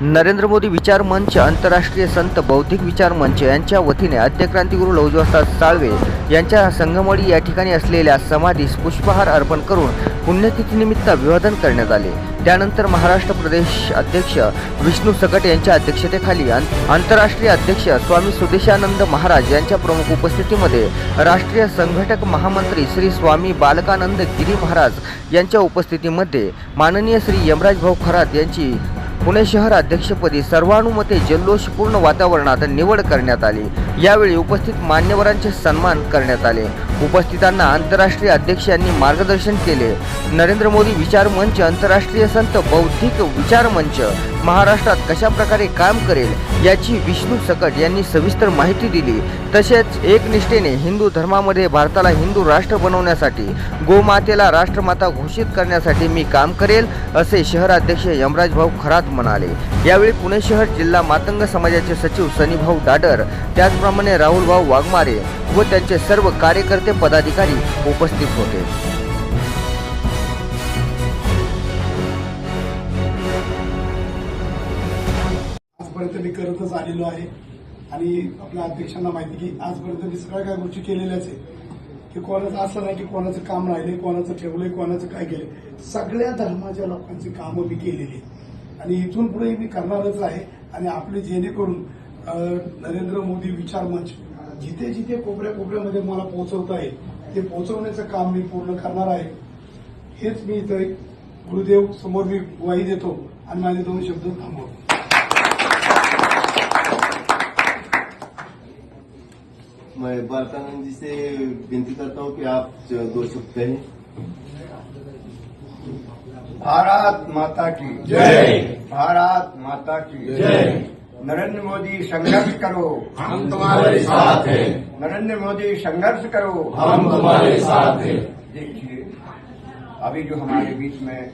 नरेंद्र मोदी विचार मंच आंतरराष्ट्रीय संत बौद्धिक विचार मंच यांच्या वतीने आद्यक्रांतीगुरू लवजवस्ताद साळवे यांच्या संगमळी या ठिकाणी असलेल्या समाधीस पुष्पहार अर्पण करून पुण्यतिथीनिमित्त अभिवादन करण्यात आले. त्यानंतर महाराष्ट्र प्रदेश अध्यक्ष विष्णू सकट यांच्या अध्यक्षतेखाली आं- आंतरराष्ट्रीय अध्यक्ष स्वामी सुदेशानंद महाराज यांच्या प्रमुख उपस्थितीमध्ये राष्ट्रीय संघटक महामंत्री श्री स्वामी बालकानंद गिरी महाराज यांच्या उपस्थितीमध्ये माननीय श्री यमराज भाऊ खरात यांची पुणे शहर अध्यक्षपदी सर्वानुमते जल्लोषपूर्ण वातावरणात निवड करण्यात आली. यावेळी उपस्थित मान्यवरांचे सन्मान करण्यात आले. उपस्थितांना आंतरराष्ट्रीय अध्यक्ष यांनी मार्गदर्शन केले. नरेंद्र मोदी विचार मंच आंतरराष्ट्रीय संत बौद्धिक विचार मंच महाराष्ट्रात कशा प्रकारे काम करेल याची विष्णू सकट यांनी सविस्तर माहिती दिली. तसेच एकनिष्ठेने हिंदू धर्मामध्ये भारताला हिंदू राष्ट्र बनवण्यासाठी गोमातेला राष्ट्रमाता घोषित करण्यासाठी मी काम करेल असे शहराध्यक्ष यमराज भाऊ खरात म्हणाले. यावेळी पुणे शहर जिल्हा मातंग समाजाचे सचिव सनीभाऊ डाडर त्याचप्रमाणे राहुल भाऊ वाघमारे व त्यांचे सर्व कार्यकर्ते पदाधिकारी उपस्थित होते. आजपर्यंत मी करतच आलेलो आहे. आणि आपल्या अध्यक्षांना माहिती की आजपर्यंत मी सगळ्या काय गोष्टी केलेल्याच आहे की कोणाचं असं नाही की कोणाचं काम राहिले कोणाचं ठेवलंय कोणाचं काय केलंय. सगळ्या धर्माच्या लोकांची कामं मी केलेली आणि इथून पुढे मी करणारच आहे. आणि आपले जेणेकरून नरेंद्र मोदी विचार मंच. जिथे जिथे कोपऱ्या कोपऱ्यामध्ये मला पोहोचवता येईल ते पोहोचवण्याचं काम मी पूर्ण करणार आहे. हेच मी इथं एक गुरुदेव समोर मी ग्वाही देतो आणि माझे दोन शब्द थांबवतो. मैं बालकानंद जी से विनती करता हूँ कि आप दो शब्द कहें। भारत माता की जय। भारत माता की जय। नरेंद्र मोदी संघर्ष करो। हम तुम्हारे साथ हैं। नरेंद्र मोदी संघर्ष करो। हम तुम्हारे साथ हैं। देखिए अभी जो हमारे बीच में